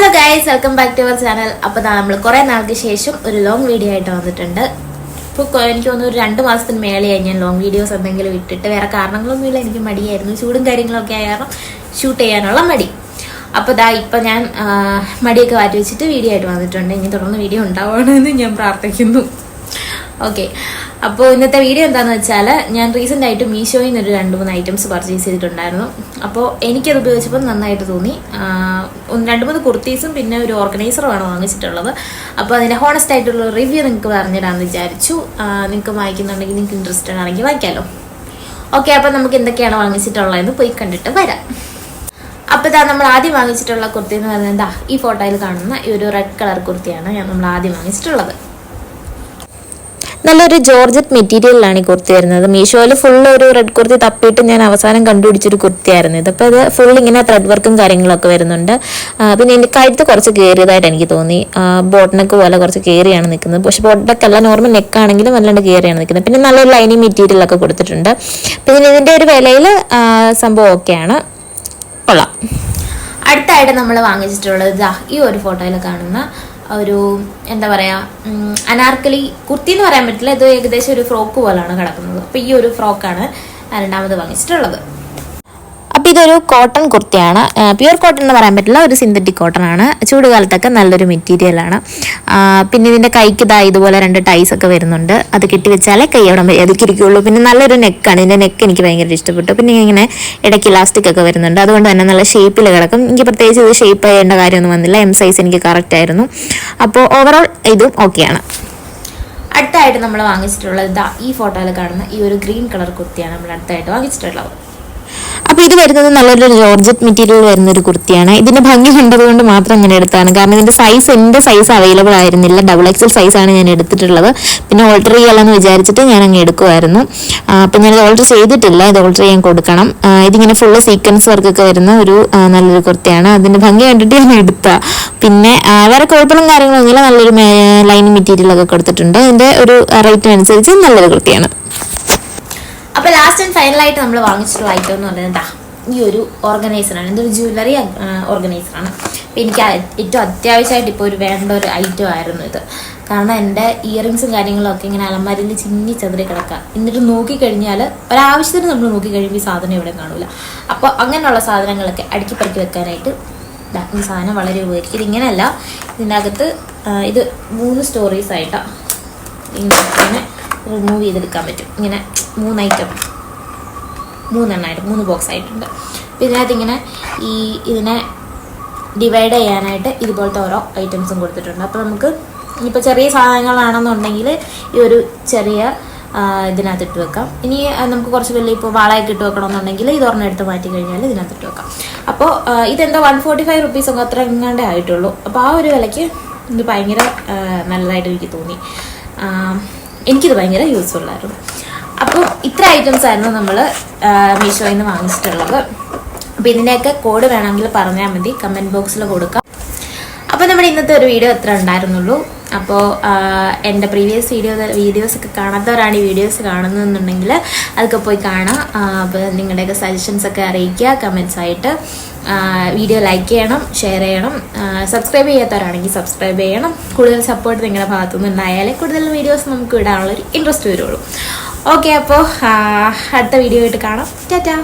Hello guys welcome back to our channel അപ്പോൾ നമ്മൾ കുറേ നാൾക്ക് ശേഷം ഒരു ലോങ് വീഡിയോ ആയിട്ട് വന്നിട്ടുണ്ട്. ഇപ്പോൾ എനിക്ക് തോന്നുന്നു ഒരു രണ്ട് മാസത്തിന് മേലെയായി ഞാൻ ലോങ് വീഡിയോസ് എന്തെങ്കിലും ഇട്ടിട്ട് വേറെ കാരണങ്ങളൊന്നുമില്ല എനിക്ക് മടിയായിരുന്നു. ചൂടും കാര്യങ്ങളൊക്കെ കാരണം ഷൂട്ട് ചെയ്യാനുള്ള മടി. അപ്പോൾ ദാ ഇപ്പം ഞാൻ മടിയൊക്കെ മാറ്റി വെച്ചിട്ട് വീഡിയോ ആയിട്ട് വന്നിട്ടുണ്ട്. ഇനി തുടർന്ന് വീഡിയോ ഉണ്ടാവുകയാണെന്ന് ഞാൻ പ്രാർത്ഥിക്കുന്നു. ഓക്കെ അപ്പോൾ ഇന്നത്തെ വീഡിയോ എന്താണെന്ന് വെച്ചാൽ ഞാൻ റീസെന്റ് ആയിട്ട് മീഷോയിൽ നിന്ന് ഒരു രണ്ട് മൂന്ന് ഐറ്റംസ് പർച്ചേസ് ചെയ്തിട്ടുണ്ടായിരുന്നു. അപ്പോൾ എനിക്കത് ഉപയോഗിച്ചപ്പോൾ നന്നായിട്ട് തോന്നി. രണ്ട് മൂന്ന് കുർത്തീസും പിന്നെ ഒരു ഓർഗനൈസറുമാണ് വാങ്ങിച്ചിട്ടുള്ളത്. അപ്പോൾ അതിന്റെ ഹോണസ്റ്റ് ആയിട്ടുള്ള റിവ്യൂ നിങ്ങൾക്ക് പറഞ്ഞുതരാമെന്ന് വിചാരിച്ചു. നിങ്ങൾക്ക് വാങ്ങിക്കുന്നുണ്ടെങ്കിൽ നിങ്ങൾക്ക് ഇൻട്രസ്റ്റഡ് ആണെങ്കിൽ വാങ്ങിക്കാമല്ലോ ഓക്കെ അപ്പോൾ നമുക്ക് എന്തൊക്കെയാണ് വാങ്ങിച്ചിട്ടുള്ളതെന്ന് പോയി കണ്ടിട്ട് വരാം. അപ്പോൾ ഇതാ നമ്മൾ ആദ്യം വാങ്ങിച്ചിട്ടുള്ള കുർത്തി എന്ന് പറയുന്നത് എന്താ? ഈ ഫോട്ടോയിൽ കാണുന്ന ഈ ഒരു റെഡ് കളർ കുർത്തിയാണ് ഞാൻ നമ്മൾ ആദ്യം വാങ്ങിച്ചിട്ടുള്ളത്. നല്ലൊരു ജോർജറ്റ് മെറ്റീരിയലിലാണ് ഈ കുർത്തി വരുന്നത്. മീഷോയിൽ ഫുൾ ഒരു റെഡ് കുർത്തി തപ്പിയിട്ട് ഞാൻ അവസാനം കണ്ടുപിടിച്ചൊരു കുർത്തിയായിരുന്നു ഇത്. അപ്പോൾ ഇത് ഫുൾ ഇങ്ങനെ ത്രെഡ് വർക്കും കാര്യങ്ങളൊക്കെ വരുന്നുണ്ട്. പിന്നെ എന്റെ കഴുത്ത് കുറച്ച് കയറിയതായിട്ട് എനിക്ക് തോന്നി. ബോട്ടനൊക്കെ നെക്ക് പോലെ കുറച്ച് കയറിയാണ് നിൽക്കുന്നത്. പക്ഷേ ബോട്ടനൊക്കെ അല്ല നോർമൽ നെക്കാണെങ്കിലും വല്ലാണ്ട് കയറിയാണ് നിൽക്കുന്നത്. പിന്നെ നല്ലൊരു ലൈനിങ് മെറ്റീരിയലൊക്കെ കൊടുത്തിട്ടുണ്ട്. പിന്നെ ഇതിന്റെ ഒരു വിലയിൽ സംഭവം ഒക്കെയാണ്. കൊള്ളാം. അടുത്തായിട്ട് നമ്മൾ വാങ്ങിച്ചിട്ടുള്ളത് ഈ ഒരു ഫോട്ടോയിൽ കാണുന്ന ഒരു എന്താ പറയാ അനാർക്കലി കുർത്തി എന്ന് പറയാൻ പറ്റില്ല. ഇത് ഏകദേശം ഒരു ഫ്രോക്ക് പോലാണ് കിടക്കുന്നത്. അപ്പൊ ഈ ഒരു ഫ്രോക്കാണ് രണ്ടാമത് വാങ്ങിച്ചിട്ടുള്ളത് അപ്പോൾ ഇതൊരു കോട്ടൺ കുർത്തിയാണ്. പ്യുവർ കോട്ടൺ എന്ന് പറയാൻ പറ്റില്ല ഒരു സിന്തറ്റിക് കോട്ടൺ ആണ്. ചൂടുകാലത്തൊക്കെ നല്ലൊരു മെറ്റീരിയലാണ് പിന്നെ ഇതിന്റെ കൈക്ക് ഇതാ ഇതുപോലെ രണ്ട് ടൈസ് ഒക്കെ വരുന്നുണ്ട്. അത് കെട്ടിവെച്ചാലേ കൈ അവിടെ മര്യാദയ്ക്ക് ഇരിക്കുകയുള്ളൂ പിന്നെ നല്ലൊരു നെക്കാണ് ഇതിന്റെ നെക്ക് എനിക്ക് ഭയങ്കര ഇഷ്ടപ്പെട്ടു. പിന്നെ ഇങ്ങനെ ഇടയ്ക്ക് ഇലാസ്റ്റിക് ഒക്കെ വരുന്നുണ്ട്. അതുകൊണ്ട് തന്നെ നല്ല ഷേപ്പിൽ കിടക്കും. എനിക്ക് പ്രത്യേകിച്ച് ഇത് ഷേപ്പ് ചെയ്യേണ്ട കാര്യമൊന്നും വന്നില്ല. എം സൈസ് എനിക്ക് കറക്റ്റ് ആയിരുന്നു. അപ്പോൾ ഓവറോൾ ഇതും ഓക്കെയാണ് അടുത്തായിട്ട് നമ്മൾ വാങ്ങിച്ചിട്ടുള്ളത് ഇതാ ഈ ഫോട്ടോയിൽ കാണുന്ന ഈ ഒരു ഗ്രീൻ കളർ കുർത്തിയാണ് നമ്മൾ അടുത്തായിട്ട് വാങ്ങിച്ചിട്ടുള്ളത്. അപ്പോൾ ഇത് വരുന്നത് നല്ലൊരു ജോർജറ്റ് മെറ്റീരിയൽ വരുന്ന ഒരു കുർത്തിയാണ്. ഇതിന്റെ ഭംഗി കണ്ടതുകൊണ്ട് മാത്രം ഞാൻ എടുത്താണ് കാരണം ഇതിന്റെ സൈസ് എന്റെ സൈസ് അവൈലബിൾ ആയിരുന്നില്ല. ഡബിൾ എക്സൽ സൈസാണ് ഞാൻ എടുത്തിട്ടുള്ളത്. പിന്നെ ഓൾട്ടർ ചെയ്യാമെന്ന് വിചാരിച്ചിട്ട് ഞാൻ അങ്ങ് എടുക്കുമായിരുന്നു അപ്പം ഞാനത് ഓൾട്ടർ ചെയ്തിട്ടില്ല. ഇത് ഓൾട്ടർ ചെയ്യാൻ കൊടുക്കണം. ഇതിങ്ങനെ ഫുള്ള് സീക്വൻസ് വർക്കൊക്കെ വരുന്ന ഒരു നല്ലൊരു കുർത്തിയാണ്. അതിന്റെ ഭംഗി കണ്ടിട്ട് ഞാൻ എടുത്ത. പിന്നെ വേറെ കുഴപ്പങ്ങളും കാര്യങ്ങളൊന്നുമില്ല. നല്ലൊരു ലൈൻ മെറ്റീരിയലൊക്കെ കൊടുത്തിട്ടുണ്ട്. അതിന്റെ ഒരു റേറ്റിനനുസരിച്ച് നല്ലൊരു കുർത്തിയാണ്. അപ്പൊ ലാസ്റ്റ് ആൻഡ് ഫൈനലായിട്ട് നമ്മൾ വാങ്ങിച്ചിട്ടുള്ള ഐറ്റം എന്ന് പറയുന്നത് എന്താ? ഈ ഒരു ഓർഗനൈസറാണ് ഇതൊരു ജ്വല്ലറി ഓർഗനൈസറാണ് അപ്പൊ എനിക്ക് ഏറ്റവും അത്യാവശ്യമായിട്ട് ഇപ്പോൾ ഒരു വേണ്ട ഒരു ഐറ്റം ആയിരുന്നു ഇത്. കാരണം എന്റെ ഇയറിങ്സും കാര്യങ്ങളും ഒക്കെ ഇങ്ങനെ അലമാരിൽ ചിന്നി ചെതറി കിടക്കുക. എന്നിട്ട് നോക്കിക്കഴിഞ്ഞാൽ ഒരാവശ്യത്തിന് നമ്മൾ നോക്കിക്കഴിയുമ്പോൾ ഈ സാധനം ഇവിടെ കാണൂല. അപ്പോൾ അങ്ങനെയുള്ള സാധനങ്ങളൊക്കെ അടുക്കി പെറുക്കി വെക്കാനായിട്ട് ഈ സാധനം വളരെ ഉപകരിക്കും. ഇതിങ്ങനെയല്ല ഇതിനകത്ത് ഇത് മൂന്ന് സ്റ്റോറീസ് ആയിട്ടാണ് ഇങ്ങനെ റിമൂവ് ചെയ്തെടുക്കാൻ പറ്റും. ഇങ്ങനെ മൂന്ന് ഐറ്റം മൂന്നെണ്ണമായിട്ട് മൂന്ന് ബോക്സ് ആയിട്ടുണ്ട്. അപ്പോൾ ഇതിനകത്തിങ്ങനെ ഈ ഇതിനെ ഡിവൈഡ് ചെയ്യാനായിട്ട് ഇതുപോലത്തെ ഓരോ ഐറ്റംസും കൊടുത്തിട്ടുണ്ട്. അപ്പോൾ നമുക്ക് ഇപ്പോൾ ചെറിയ സാധനങ്ങളാണെന്നുണ്ടെങ്കിൽ ഈ ഒരു ചെറിയ ഇതിനകത്ത് ഇട്ട് വെക്കാം. ഇനി നമുക്ക് കുറച്ച് വലിയ ഇപ്പോൾ വാളയൊക്കെ ഇട്ട് വെക്കണമെന്നുണ്ടെങ്കിൽ ഇത് ഒരെണ്ണം എടുത്ത് മാറ്റി കഴിഞ്ഞാൽ ഇതിനകത്ത് ഇട്ട് വെക്കാം അപ്പോൾ ഇതെന്താ വൺ ഫോർട്ടി ഫൈവ് റുപ്പീസ് ഒക്കെ അത്ര എങ്ങാണ്ടേ ആയിട്ടുള്ളൂ. അപ്പോൾ ആ ഒരു വിലയ്ക്ക് ഇത് ഭയങ്കര നല്ലതായിട്ട് എനിക്ക് തോന്നി. എനിക്കിത് ഭയങ്കര യൂസ്ഫുൾ ആയിരുന്നു. അപ്പോൾ ഇത്ര ഐറ്റംസ് ആയിരുന്നു നമ്മൾ മീഷോയിൽ നിന്ന് വാങ്ങിച്ചിട്ടുള്ളത്. അപ്പോൾ ഇതിന്റെയൊക്കെ കോഡ് വേണമെങ്കിൽ പറഞ്ഞാൽ മതി. കമന്റ് ബോക്സിൽ കൊടുക്കാം. അപ്പോൾ നമ്മുടെ ഇന്നത്തെ ഒരു വീഡിയോ എത്ര ഉണ്ടായിരുന്നുള്ളൂ. അപ്പോൾ എന്റെ പ്രീവിയസ് വീഡിയോ വീഡിയോസ് ഒക്കെ കാണാത്തവരാണ് ഈ വീഡിയോസ് കാണുന്നതെന്നുണ്ടെങ്കിൽ അതൊക്കെ പോയി കാണാം. അപ്പോൾ നിങ്ങളുടെയൊക്കെ സജഷൻസ് ഒക്കെ അറിയിക്കുക കമൻസ് ആയിട്ട്. വീഡിയോ ലൈക്ക് ചെയ്യണം ഷെയർ ചെയ്യണം. സബ്സ്ക്രൈബ് ചെയ്യാത്തവരാണെങ്കിൽ സബ്സ്ക്രൈബ് ചെയ്യണം. കൂടുതൽ സപ്പോർട്ട് നിങ്ങളുടെ ഭാഗത്തുനിന്ന് ഉണ്ടായാലേ കൂടുതൽ വീഡിയോസ് നമുക്ക് ഇടാനുള്ളൊരു ഇൻട്രസ്റ്റ് വരുള്ളൂ. ഓക്കെ അപ്പോൾ അടുത്ത വീഡിയോ ആയിട്ട് കാണാം. ടാറ്റാ